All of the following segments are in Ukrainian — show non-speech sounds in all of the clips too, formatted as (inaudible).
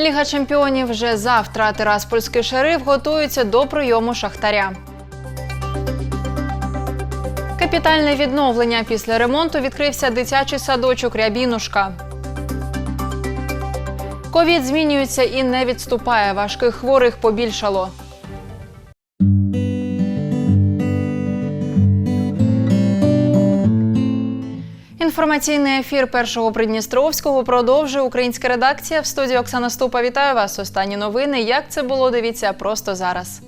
Ліга чемпіонів вже завтра. Тираспольський шериф готується до прийому шахтаря. Капітальне відновлення після ремонту відкрився дитячий садочок Рябінушка. Ковід змінюється і не відступає. Важких хворих побільшало. Інформаційний ефір першого Придністровського продовжує українська редакція. В студії Оксана Ступа вітаю вас. Останні новини. Як це було? Дивіться просто зараз.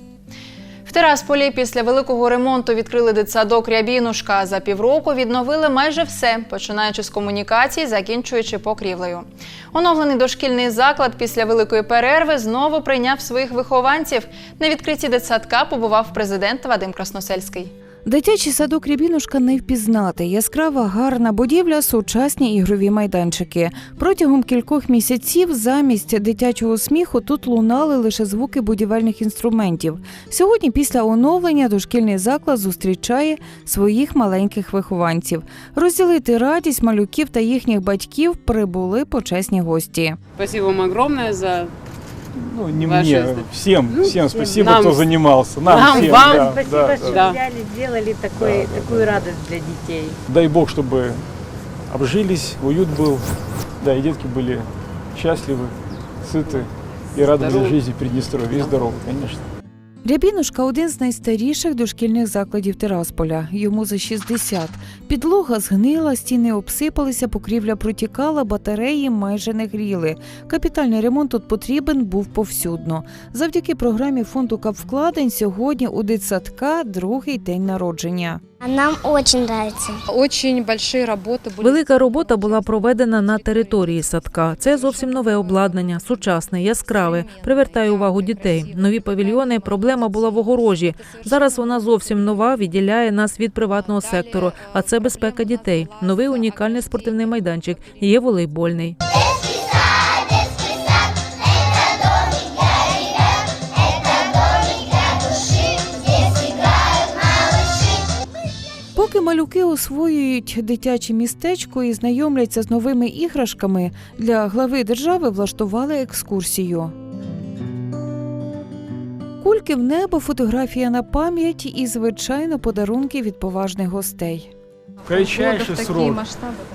В Тирасполі після великого ремонту відкрили дитсадок Рябінушка. За півроку відновили майже все, починаючи з комунікацій, закінчуючи покрівлею. Оновлений дошкільний заклад після великої перерви знову прийняв своїх вихованців. На відкритті дитсадка побував президент Вадим Красносельський. Дитячий садок Рябінушка не впізнати. Яскрава, гарна будівля, сучасні ігрові майданчики. Протягом кількох місяців замість дитячого сміху тут лунали лише звуки будівельних інструментів. Сьогодні, після оновлення, дошкільний заклад зустрічає своїх маленьких вихованців. Розділити радість малюків та їхніх батьків прибули почесні гості. Спасибо вам огромное за Ну, не Ваши- мне, всем, Ну, всем спасибо, Нам кто занимался. Нам, нам, всем, вам да, Спасибо, да, что да. взяли, сделали такой, Да, такую да. радость для детей. Дай Бог, чтобы обжились, уют был, да, и детки были счастливы, сыты и рады Здоровы. жизни Приднестровья, и здоровы, конечно. Рябінушка один з найстаріших дошкільних закладів Тирасполя. Йому за 60. Підлога згнила, стіни обсипалися, покрівля протікала, батареї майже не гріли. Капітальний ремонт тут потрібен був повсюдно. Завдяки програмі фонду капвкладень сьогодні у дитсадка другий день народження. А Нам очень нравится. Очень большие работы были. Велика робота була проведена на території садка. Це зовсім нове обладнання, сучасне, яскраве, привертає увагу дітей. Нові павільйони. Проблема була в огорожі. Зараз вона зовсім нова, відділяє нас від приватного сектору. А це безпека дітей. Новий унікальний спортивний майданчик. Є волейбольний. Малюки освоюють дитяче містечко і знайомляться з новими іграшками, для глави держави влаштували екскурсію. Кульки в небо, фотографія на пам'ять і, звичайно, подарунки від поважних гостей. В кратчайший срок.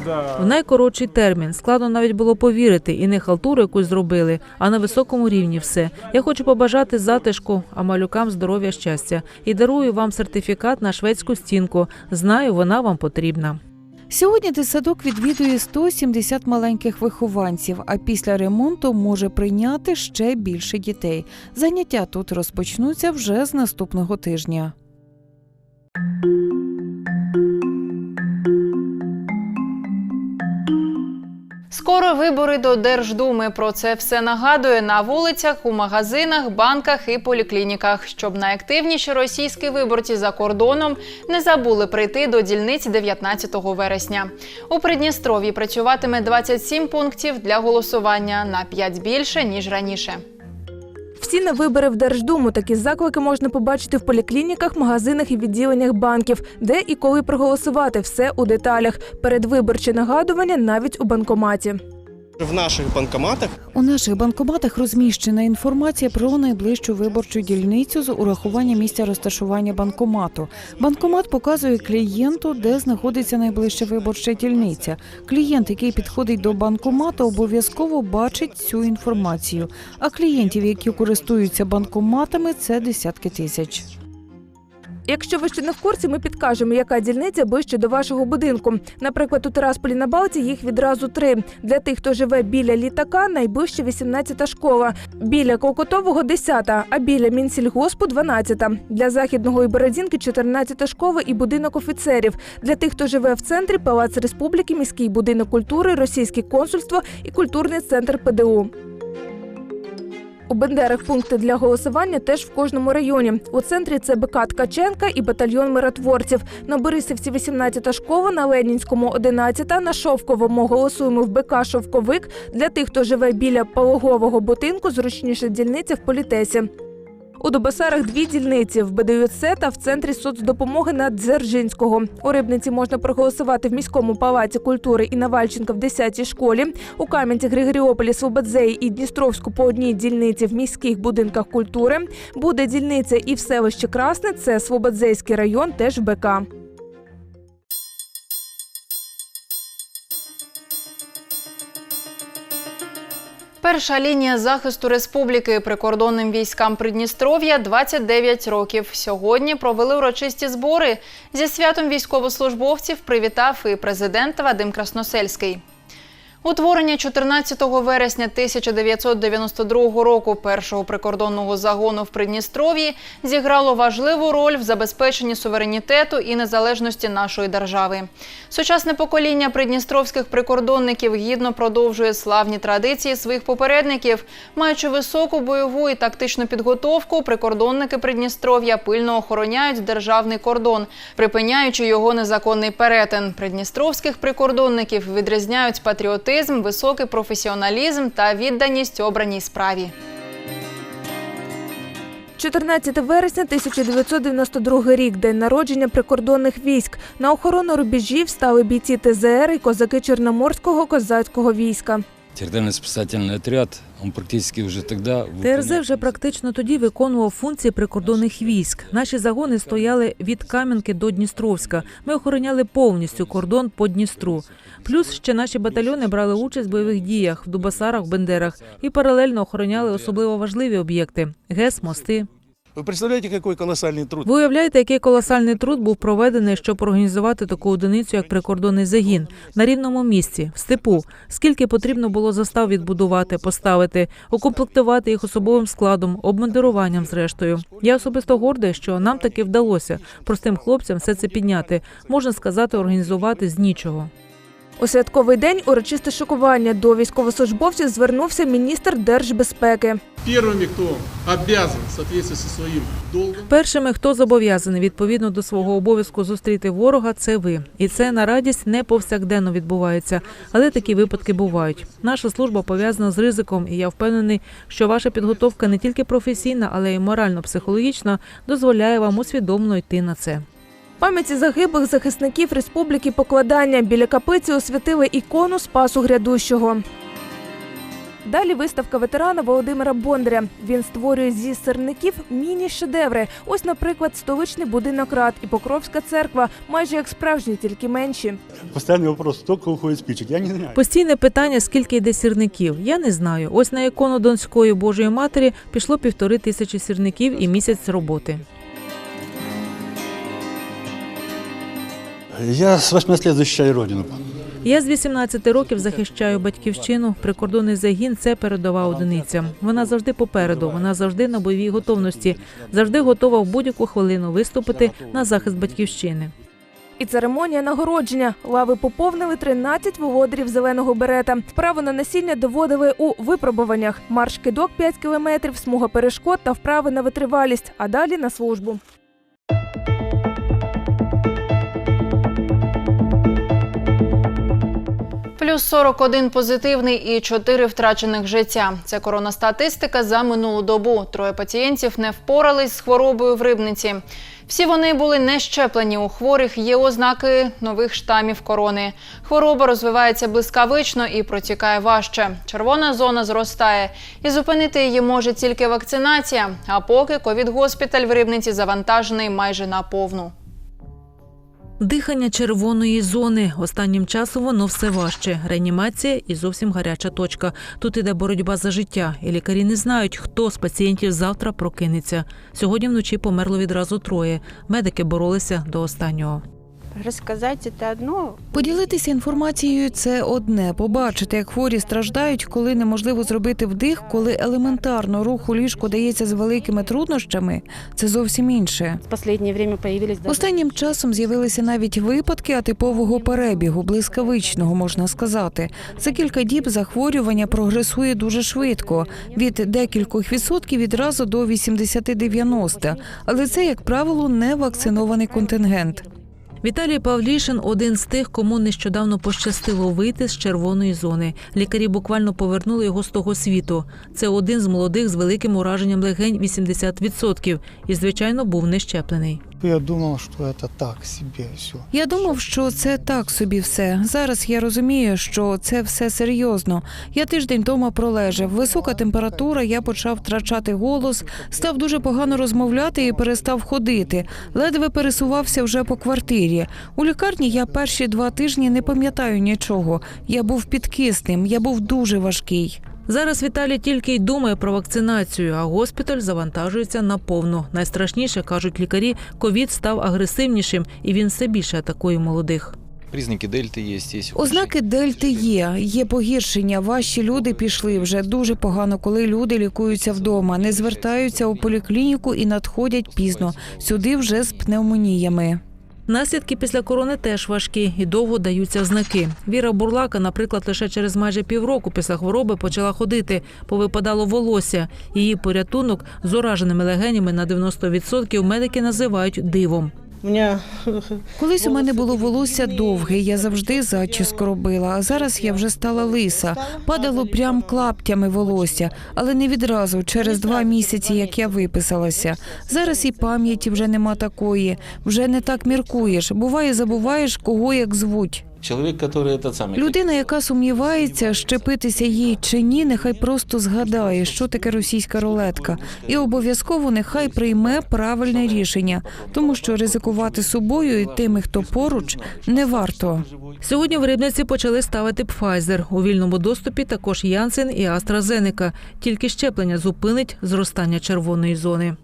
Да. В найкоротший термін складно навіть було повірити, і не халтуру якусь зробили, а на високому рівні все. Я хочу побажати затишку, а малюкам здоров'я, щастя. І дарую вам сертифікат на шведську стінку. Знаю, вона вам потрібна. Сьогодні дитсадок відвідує 170 маленьких вихованців, а після ремонту може прийняти ще більше дітей. Заняття тут розпочнуться вже з наступного тижня. Скоро вибори до Держдуми. Про це все нагадує на вулицях, у магазинах, банках і поліклініках, щоб найактивніші російські виборці за кордоном не забули прийти до дільниць 19 вересня. У Придністров'ї працюватиме 27 пунктів для голосування на 5 більше ніж раніше. Всі на вибори в Держдуму такі заклики можна побачити в поліклініках, магазинах і відділеннях банків, де і коли проголосувати все у деталях. Передвиборче нагадування навіть у банкоматі. В наших банкоматах У наших банкоматах розміщена інформація про найближчу виборчу дільницю з урахуванням місця розташування банкомату. Банкомат показує клієнту, де знаходиться найближча виборча дільниця. Клієнт, який підходить до банкомату, обов'язково бачить цю інформацію. А клієнтів, які користуються банкоматами, це десятки тисяч. Якщо ви ще не в курсі, ми підкажемо, яка дільниця ближче до вашого будинку. Наприклад, у Тирасполі на Балті їх відразу три. Для тих, хто живе біля літака, найближче 18-та школа, біля Колкотового 10-та, а біля Мінсільгоспу 12-та. Для західного і Бородінки 14-та школа і будинок офіцерів. Для тих, хто живе в центрі, Палац Республіки, міський будинок культури, російське консульство і культурний центр ПДУ. У Бендерах пункти для голосування теж в кожному районі. У центрі це БК Ткаченка і батальйон миротворців. На Борисівці 18-та школа, на Ленінському 11-та, на Шовковому голосуємо в БК Шовковик. Для тих, хто живе біля пологового будинку, зручніша дільниця в політесі. У Добосарах дві дільниці в БДЮЦ та в центрі соцдопомоги на Дзержинського. У Рибниці можна проголосувати в міському палаці культури і Навальченка в 10-й школі. У Кам'янці, Григоріополі, Свободзеї і Дністровську по одній дільниці в міських будинках культури. Буде дільниця і в селищі Красне. Це Свободзейський район, теж в БК. Перша лінія захисту республіки прикордонним військам Придністров'я 29 років. Сьогодні провели урочисті збори. Зі святом військовослужбовців привітав і президент Вадим Красносельський. Утворення 14 вересня 1992 року першого прикордонного загону в Придністров'ї зіграло важливу роль в забезпеченні суверенітету і незалежності нашої держави. Сучасне покоління придністровських прикордонників гідно продовжує славні традиції своїх попередників. Маючи високу бойову і тактичну підготовку, прикордонники Придністров'я пильно охороняють державний кордон, припиняючи його незаконний перетин. Придністровських прикордонників відрізняють патріотизм, високий професіоналізм та відданість обраній справі. 14 вересня 1992 рік, день народження прикордонних військ. На охорону рубежів стали бійці ТЗР і козаки Чорноморського козацького війська. Территориально-спасательный отряд, он практически уже тогда... ТРЗ вже практично тоді виконував функції прикордонних військ. Наші загони стояли від Кам'янки до Дністровська. Ми охороняли повністю кордон по Дністру. Плюс ще наші батальйони брали участь в бойових діях в Дубасарах, Бендерах і паралельно охороняли особливо важливі об'єкти ГЕС, мости. Вы представляете, какой колоссальный труд? Ви уявляєте, який колосальний труд був проведений, щоб організувати таку одиницю, як прикордонний загін на рівному місці, в степу. Скільки потрібно було застав відбудувати, поставити, укомплектувати їх особовим складом, обмундируванням, зрештою. Я особисто гордий, що нам таки вдалося простим хлопцям все це підняти. Можна сказати, організувати з нічого. У святковий день урочисте шокування до військовослужбовців звернувся міністр держбезпеки. Первыми, кто обязан в соответствии со долгом Першими, хто зобов'язаний відповідно до свого обов'язку зустріти ворога, це ви. І це на радість не повсякденно відбувається, але такі випадки бувають. Наша служба пов'язана з ризиком, і я впевнений, що ваша підготовка не тільки професійна, але й морально-психологічна дозволяє вам усвідомлено йти на це. Пам'яті загиблих захисників республіки покладання біля каплиці освятили ікону Спасу Грядущого. Далі виставка ветерана Володимира Бондаря. Він створює зі сирників міні-шедеври. Ось, наприклад, столичний будинок рад і Покровська церква, майже як справжні, тільки менші. Постоянный вопрос, сколько уходит спичек, я не знаю. Постійне питання, скільки йде сірників. Я не знаю. Ось на ікону Донської Божої Матері пішло півтори тисячі сірників і місяць роботи. Я с 80 лет защищаю родину. Я з 18 років захищаю батьківщину. Прикордонний загін це передова одиниця. Вона завжди попереду, вона завжди на бойовій готовності, завжди готова в будь-яку хвилину виступити на захист батьківщини. І церемонія нагородження. Лави поповнили 13 володарів зеленого берета. Право на насіння доводили у випробуваннях. Марш кидок 5 кілометрів, смуга перешкод та вправи на витривалість, а далі на службу. Плюс 41 позитивний і 4 втрачених життя. Це коронастатистика за минулу добу. Троє пацієнтів не впорались з хворобою в рибниці. Всі вони були не щеплені. У хворих є ознаки нових штамів корони. Хвороба розвивається блискавично і протікає важче. Червона зона зростає. І зупинити її може тільки вакцинація. А поки ковід-госпіталь в рибниці завантажений майже на повну. Дихання червоної зони. Останнім часом воно все важче. Реанімація і зовсім гаряча точка. Тут іде боротьба за життя, і лікарі не знають, хто з пацієнтів завтра прокинеться. Сьогодні вночі померло відразу троє. Медики боролися до останнього. Рассказать это одно, Поділитися інформацією це одне. Побачити, як хворі страждають, коли неможливо зробити вдих, коли елементарно рух у ліжку дається з великими труднощами, це зовсім інше. в последнее время появились даже Останнім часом з'явилися навіть випадки атипового перебігу, блискавичного можна сказати. За кілька діб захворювання прогресує дуже швидко від декількох відсотків відразу до 80-90. Але це, як правило, не вакцинований контингент. Віталій Павлішин один з тих, кому нещодавно пощастило вийти з червоної зони. Лікарі буквально повернули його з того світу. Це один з молодих з великим ураженням легень 80% і, звичайно, був не щеплений. Я думал, что это так себе все. Я думав, що це так собі все. Зараз я розумію, що це все серйозно. Я тиждень вдома пролежав. Висока температура, я почав втрачати голос, став дуже погано розмовляти і перестав ходити. Ледве пересувався вже по квартирі. У лікарні я перші два тижні не пам'ятаю нічого. Я був під киснем, я був дуже важкий. Зараз Віталій тільки й думає про вакцинацію, а госпіталь завантажується наповну. Найстрашніше кажуть лікарі, ковід став агресивнішим і він все більше атакує молодих. Признаки дельты есть, есть. Ознаки дельти є. Є погіршення. Важчі люди пішли вже дуже погано, коли люди лікуються вдома, не звертаються у поліклініку і надходять пізно. Сюди вже з пневмоніями. Наслідки після корони теж важкі і довго даються знаки. Віра Бурлака, наприклад, лише через майже півроку після хвороби почала ходити, повипадало волосся. Її порятунок з ураженими легенями на 90% медики називають дивом. Колись у мене було волосся довге, я завжди зачіску робила. А зараз я вже стала лиса. Падало прям клаптями волосся, але не відразу, через два місяці, як я виписалася. Зараз і пам'яті вже нема такої. Вже не так міркуєш. Буває, забуваєш, кого як звуть. Человек, который этот самый... Людина, яка сумнівається, щепитися їй чи ні, нехай просто згадає, що таке російська рулетка, і обов'язково нехай прийме правильне рішення, тому що ризикувати собою і тими, хто поруч, не варто. Сьогодні в Рибниці почали ставити Pfizer. У вільному доступі також Янсен і AstraZeneca. Тільки щеплення зупинить зростання червоної зони.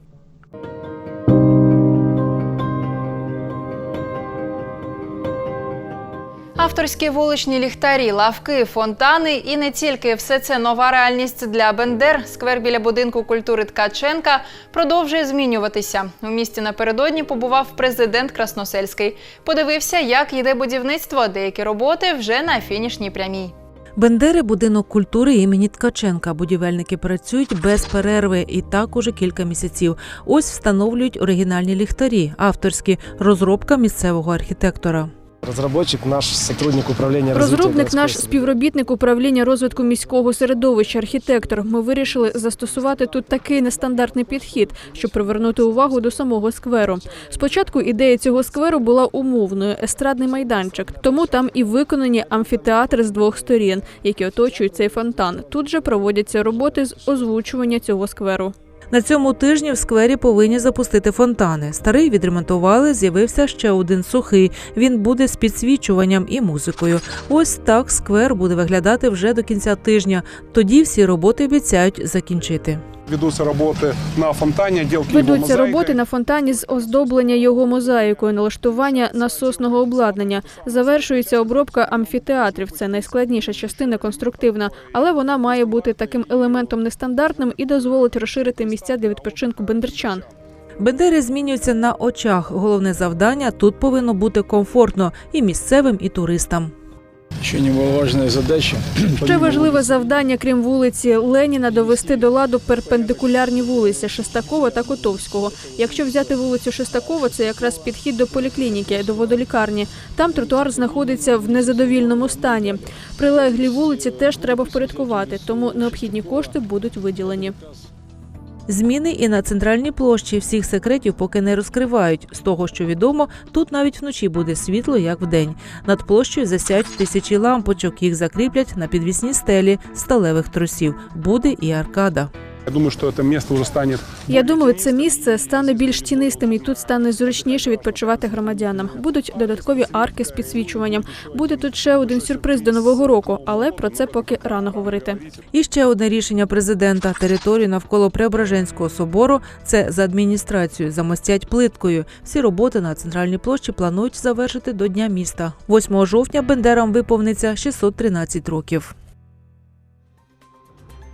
Авторські вуличні ліхтарі, лавки, фонтани і не тільки все це нова реальність для Бендер. Сквер біля будинку культури Ткаченка продовжує змінюватися. У місті напередодні побував президент Красносельський. Подивився, як йде будівництво. Деякі роботи вже на фінішній прямій. Бендери будинок культури імені Ткаченка. Будівельники працюють без перерви і так уже кілька місяців. Ось встановлюють оригінальні ліхтарі, авторські розробка місцевого архітектора. Разработчик наш сотрудник управления Розробник наш співробітник управління розвитку міського середовища, архітектор. Ми вирішили застосувати тут такий нестандартний підхід, щоб привернути увагу до самого скверу. Спочатку ідея цього скверу була умовною естрадний майданчик, тому там і виконані амфітеатри з двох сторін, які оточують цей фонтан. Тут же проводяться роботи з озвучування цього скверу. На цьому тижні в сквері повинні запустити фонтани. Старий відремонтували, з'явився ще один сухий. Він буде з підсвічуванням і музикою. Ось так сквер буде виглядати вже до кінця тижня. Тоді всі роботи обіцяють закінчити. Ведутся работы на фонтане, отделки Ведуться роботи на фонтані з оздоблення його мозаїкою, налаштування насосного обладнання. Завершується обробка амфітеатрів. Це найскладніша частина конструктивна, але вона має бути таким елементом нестандартним і дозволить розширити місця для відпочинку бендерчан. Бендери змінюються на очах. Головне завдання тут повинно бути комфортно і місцевим, і туристам. Еще немаловажная задача. (clears throat) Ще важливе завдання, крім вулиці Леніна, довести до ладу перпендикулярні вулиці Шестакова та Котовського. Якщо взяти вулицю Шестакова, це якраз підхід до поліклініки, до водолікарні. Там тротуар знаходиться в незадовільному стані. Прилеглі вулиці теж треба впорядкувати, тому необхідні кошти будуть виділені. Зміни і на центральній площі всіх секретів поки не розкривають. З того, що відомо, тут навіть вночі буде світло, як вдень. Над площею засяють тисячі лампочок. Їх закріплять на підвісні стелі сталевих тросів. Буде і аркада. Я думаю, что это место уже станет Я думаю, це місце стане більш тінистим і тут стане зручніше відпочивати громадянам. Будуть додаткові арки з підсвічуванням. Буде тут ще один сюрприз до нового року, але про це поки рано говорити. І ще одне рішення президента. Територію навколо Преображенського собору це за адміністрацією замостять плиткою. Всі роботи на центральній площі планують завершити до Дня міста. 8 жовтня Бендерам виповниться 613 років.